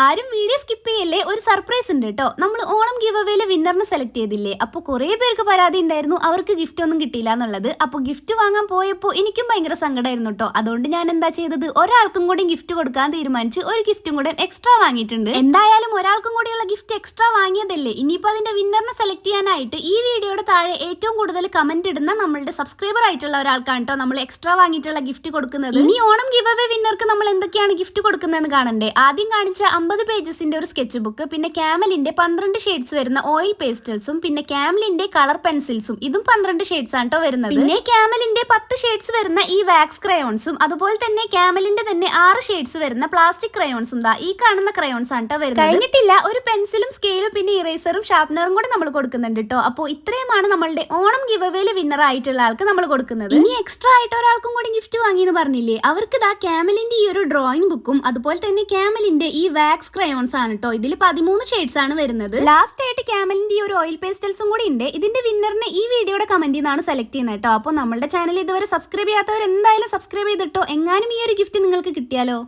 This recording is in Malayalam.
ആരും വീഡിയോ സ്കിപ്പ് ചെയ്യല്ലേ? ഒരു സർപ്രൈസ് ഉണ്ട് കേട്ടോ നമ്മൾ ഓണം ഗിവ് അവേയിലെ വിന്നറിനെ സെലക്ട് ചെയ്തില്ലേ? അപ്പോൾ കുറേ പേർക്ക് പരാതി ഉണ്ടായിരുന്നു. അവർക്ക് ഗിഫ്റ്റ് ഒന്നും കിട്ടിയില്ല എന്നുള്ളത്. അപ്പോൾ ഗിഫ്റ്റ് വാങ്ങാൻ പോയപ്പോൾ എനിക്കും ഭയങ്കര സങ്കടമായിരുന്നു കേട്ടോ അതുകൊണ്ട് ഞാൻ എന്താ ചെയ്തത്? ഒരാൾക്കും കൂടി ഗിഫ്റ്റ് കൊടുക്കാൻ തീരുമാനിച്ച് ഒരു ഗിഫ്റ്റും കൂടെ എക്സ്ട്രാ വാങ്ങിയിട്ടുണ്ട്. എന്തായാലും ഒരാൾക്കും കൂടിയുള്ള ഗിഫ്റ്റ് എക്സ്ട്രാ വാങ്ങിയതല്ലേ? ഇനിയിപ്പോൾ അതിന്റെ വിന്നറിനെ സെലക്ട് ചെയ്യാനായിട്ട് ഈ വീഡിയോയുടെ താഴെ ഏറ്റവും കൂടുതൽ കമന്റ് ഇടുന്ന നമ്മളുടെ സബ്സ്ക്രൈബർ ആയിട്ടുള്ള ഒരാൾക്കാണ് കേട്ടോ നമ്മൾ എക്സ്ട്രാ വാങ്ങിയിട്ടുള്ള ഗിഫ്റ്റ് കൊടുക്കുന്നത്. ഇനി ഓണം ഗിവ് അവേ വിന്നർക്ക് നമ്മൾ എന്തൊക്കെയാണ് ഗിഫ്റ്റ് കൊടുക്കുന്നതെന്ന് കാണണ്ടേ? ആദ്യം കാണിച്ച അമ്പത് പേജസിന്റെ ഒരു സ്കെച്ച് ബുക്ക് പിന്നെ ക്യാമലിന്റെ പന്ത്രണ്ട് ഷെയ്ഡ്സ് വരുന്ന ഓയിൽ പേസ്റ്റൽസും പിന്നെ ക്യാമലിന്റെ കളർ പെൻസിൽസും ഇതും പന്ത്രണ്ട് ഷെയ്ഡ്സ് ആണ് കേട്ടോ വരുന്നത്. പിന്നെ ക്യാമലിന്റെ പത്ത് ഷെയ്ഡ്സ് വരുന്ന ഈ വാക്സ് ക്രയോൺസും അതുപോലെ തന്നെ ക്യാമലിന്റെ തന്നെ ആറ് ഷെയ്ഡ്സ് വരുന്ന പ്ലാസ്റ്റിക് ക്രയോൺസും ദാ ഈ കാണുന്ന ക്രയോൺസ് ആണ് കേട്ടോ വരുന്നത്. കഴിഞ്ഞിട്ടില്ല. ഒരു പെൻസിലും സ്കെയിലും പിന്നെ ഇറേസറും ഷാർപ്നറും കൂടെ നമ്മൾ കൊടുക്കുന്നുണ്ട് കേട്ടോ അപ്പോൾ ഇത്രയുമാണ് നമ്മളുടെ ഓണം ഗിവ് വിന്നർ ആയിട്ടുള്ള ആൾക്ക് നമ്മൾ കൊടുക്കുന്നത്. ഇനി എക്സ്ട്രാ ആയിട്ട് ഒരാൾക്കും കൂടി ഗിഫ്റ്റ് വാങ്ങിയെന്ന് പറഞ്ഞില്ലേ? അവർക്ക് ദാ ക്യാമലിന്റെ ഈ ഒരു ഡ്രോയിങ് ബുക്കും അതുപോലെ തന്നെ ക്യാമലിന്റെ ഈ വാക്സ് ക്രയോൺസ് ആണ് കേട്ടോ ഇതിൽ പതിമൂന്ന് ഷെയ്ഡ്സ് ആണ് വരുന്നത്. ലാസ്റ്റ് ആയിട്ട് ക്യാമലിന്റെ ഈ ഒരു ഓയിൽ പേസ്റ്റൽസും കൂടി ഉണ്ട് ഇതിന്റെ വിന്നറിനെ ഈ വീഡിയോയുടെ കമന്റിൽ നിന്നാണ് സെലക്ട് ചെയ്യുന്നത് കേട്ടോ അപ്പോൾ നമ്മുടെ ചാനൽ ഇതുവരെ സബ്സ്ക്രൈബ് ചെയ്യാത്തവർ എന്തായാലും സബ്സ്ക്രൈബ് ചെയ്തിട്ടോ. എങ്ങാനും ഈ ഒരു ഗിഫ്റ്റ് നിങ്ങൾക്ക് കിട്ടിയാലോ?